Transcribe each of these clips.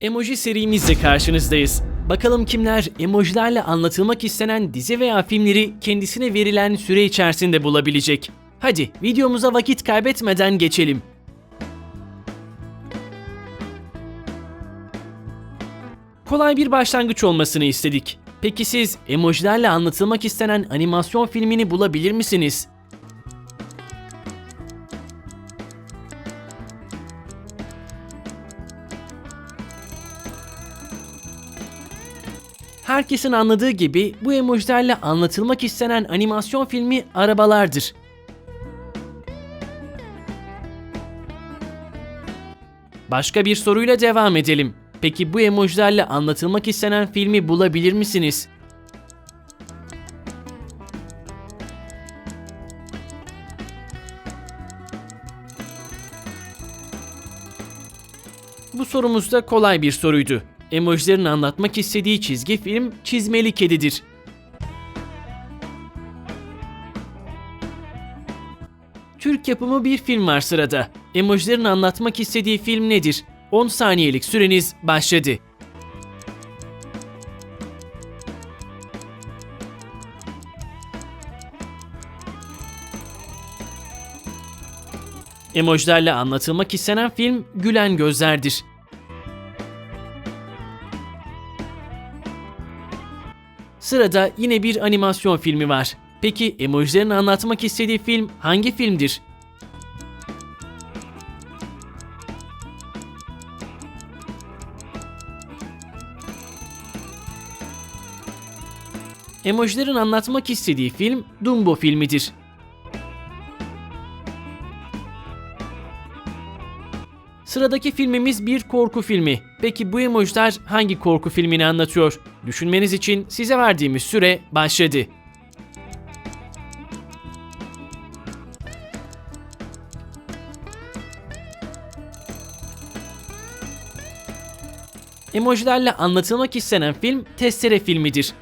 Emoji serimizle karşınızdayız. Bakalım kimler emojilerle anlatılmak istenen dizi veya filmleri kendisine verilen süre içerisinde bulabilecek. Hadi videomuza vakit kaybetmeden geçelim. Kolay bir başlangıç olmasını istedik. Peki siz emojilerle anlatılmak istenen animasyon filmini bulabilir misiniz? Herkesin anladığı gibi bu emojilerle anlatılmak istenen animasyon filmi arabalardır. Başka bir soruyla devam edelim. Peki bu emojilerle anlatılmak istenen filmi bulabilir misiniz? Bu sorumuz da kolay bir soruydu. Emojilerin anlatmak istediği çizgi film Çizmeli Kedidir. Türk yapımı bir film var sırada. Emojilerin anlatmak istediği film nedir? 10 saniyelik süreniz başladı. Emojilerle anlatılmak istenen film Gülen Gözlerdir. Sırada yine bir animasyon filmi var. Peki emojilerin anlatmak istediği film hangi filmdir? Emojilerin anlatmak istediği film Dumbo filmidir. Sıradaki filmimiz bir korku filmi. Peki bu emojiler hangi korku filmini anlatıyor? Düşünmeniz için size verdiğimiz süre başladı. Emojilerle anlatılmak istenen film Testere filmidir.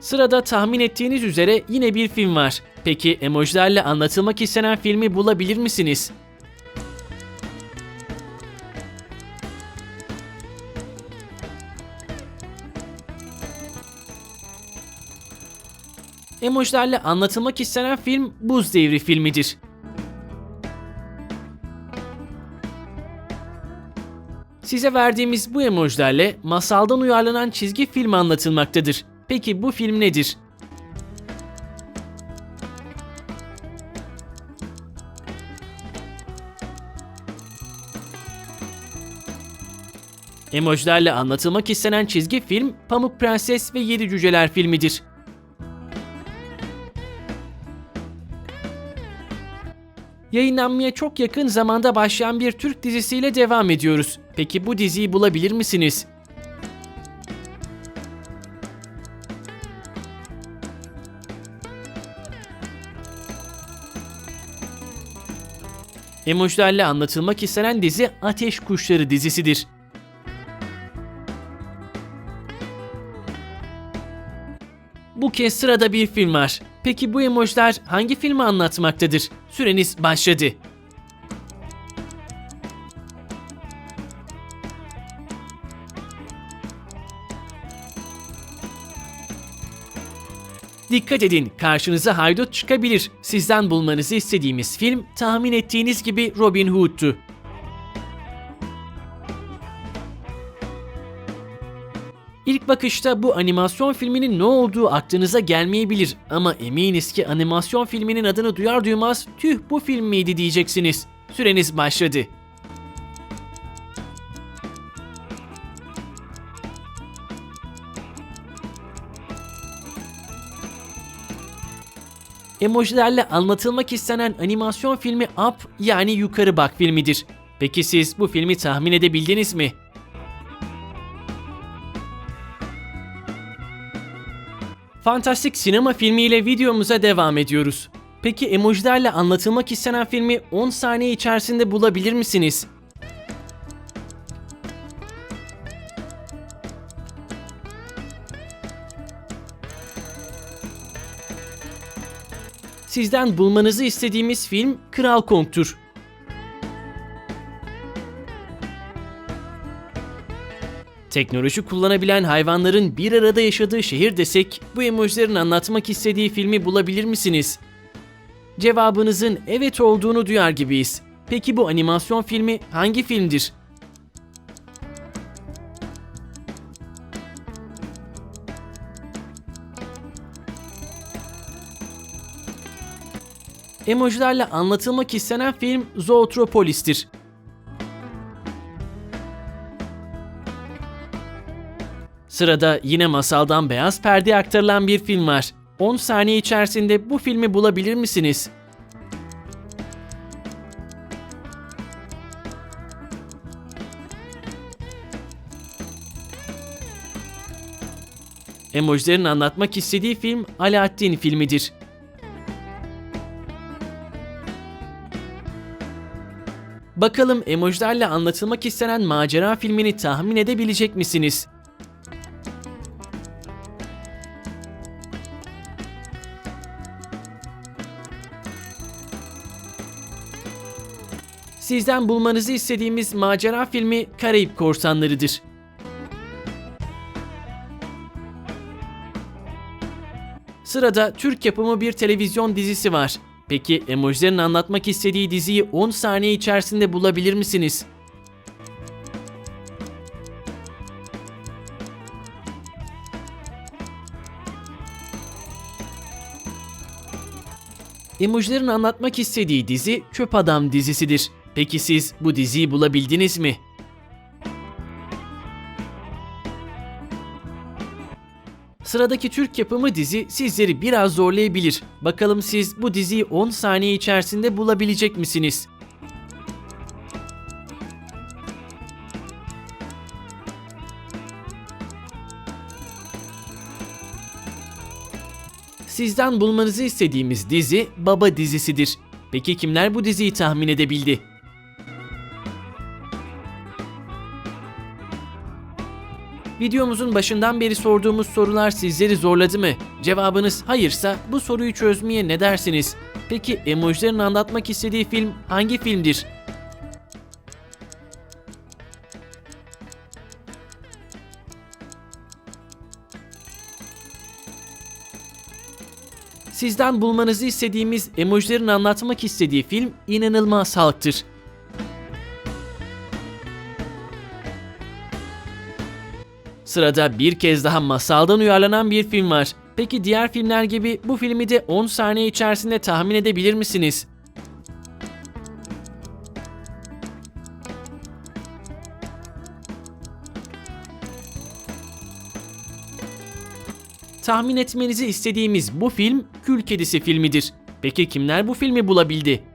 Sırada tahmin ettiğiniz üzere yine bir film var. Peki emojilerle anlatılmak istenen filmi bulabilir misiniz? Emojilerle anlatılmak istenen film Buz Devri filmidir. Size verdiğimiz bu emojilerle masaldan uyarlanan çizgi film anlatılmaktadır. Peki bu film nedir? Emojilerle anlatılmak istenen çizgi film Pamuk Prenses ve Yedi Cüceler filmidir. Yayınlanmaya çok yakın zamanda başlayan bir Türk dizisiyle devam ediyoruz. Peki bu diziyi bulabilir misiniz? Emojilerle anlatılmak istenen dizi Ateş Kuşları dizisidir. Bu kez sırada bir film var. Peki bu emojiler hangi filmi anlatmaktadır? Süreniz başladı. Dikkat edin, karşınıza haydut çıkabilir. Sizden bulmanızı istediğimiz film tahmin ettiğiniz gibi Robin Hood'tu. İlk bakışta bu animasyon filminin ne olduğu aklınıza gelmeyebilir ama eminiz ki animasyon filminin adını duyar duymaz tüh bu film miydi diyeceksiniz. Süreniz başladı. Emojilerle anlatılmak istenen animasyon filmi Up yani Yukarı Bak filmidir. Peki siz bu filmi tahmin edebildiniz mi? Fantastik sinema filmiyle videomuza devam ediyoruz. Peki emojilerle anlatılmak istenen filmi 10 saniye içerisinde bulabilir misiniz? Sizden bulmanızı istediğimiz film Kral Kong'tur. Teknoloji kullanabilen hayvanların bir arada yaşadığı şehir desek, bu emojilerin anlatmak istediği filmi bulabilir misiniz? Cevabınızın evet olduğunu duyar gibiyiz. Peki bu animasyon filmi hangi filmdir? Emojilerle anlatılmak istenen film Zootropolis'tir. Sırada yine masaldan beyaz perdeye aktarılan bir film var. 10 saniye içerisinde bu filmi bulabilir misiniz? Emojilerin anlatmak istediği film Alaaddin filmidir. Bakalım emojilerle anlatılmak istenen macera filmini tahmin edebilecek misiniz? Sizden bulmanızı istediğimiz macera filmi Karayip Korsanları'dır. Sırada Türk yapımı bir televizyon dizisi var. Peki emojilerin anlatmak istediği diziyi 10 saniye içerisinde bulabilir misiniz? Emojilerin anlatmak istediği dizi Çöp Adam dizisidir. Peki siz bu diziyi bulabildiniz mi? Sıradaki Türk yapımı dizi sizleri biraz zorlayabilir. Bakalım siz bu diziyi 10 saniye içerisinde bulabilecek misiniz? Sizden bulmanızı istediğimiz dizi Baba dizisidir. Peki kimler bu diziyi tahmin edebildi? Videomuzun başından beri sorduğumuz sorular sizleri zorladı mı? Cevabınız hayırsa bu soruyu çözmeye ne dersiniz? Peki emojilerin anlatmak istediği film hangi filmdir? Sizden bulmanızı istediğimiz emojilerin anlatmak istediği film inanılmaz halktır. Sırada bir kez daha masaldan uyarlanan bir film var. Peki diğer filmler gibi bu filmi de 10 saniye içerisinde tahmin edebilir misiniz? Tahmin etmenizi istediğimiz bu film Kül Kedisi filmidir. Peki kimler bu filmi bulabildi?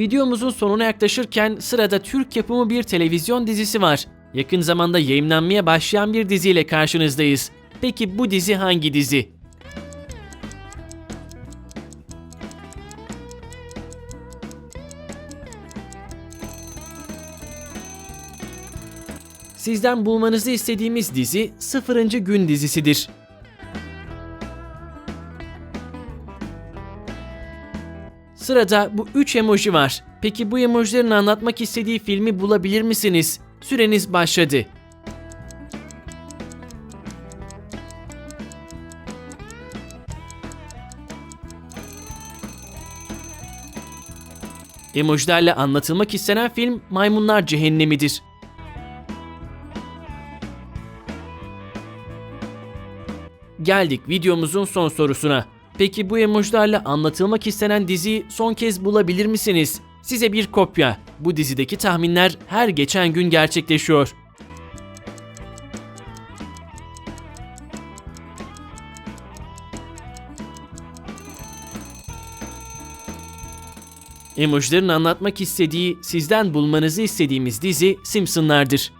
Videomuzun sonuna yaklaşırken sırada Türk yapımı bir televizyon dizisi var. Yakın zamanda yayınlanmaya başlayan bir diziyle karşınızdayız. Peki bu dizi hangi dizi? Sizden bulmanızı istediğimiz dizi 0. Gün dizisidir. Sırada bu 3 emoji var. Peki bu emojilerin anlatmak istediği filmi bulabilir misiniz? Süreniz başladı. Emojilerle anlatılmak istenen film Maymunlar Cehennemidir. Geldik videomuzun son sorusuna. Peki bu emojilerle anlatılmak istenen diziyi son kez bulabilir misiniz? Size bir kopya. Bu dizideki tahminler her geçen gün gerçekleşiyor. Emojilerin anlatmak istediği, sizden bulmanızı istediğimiz dizi Simpsonlardır.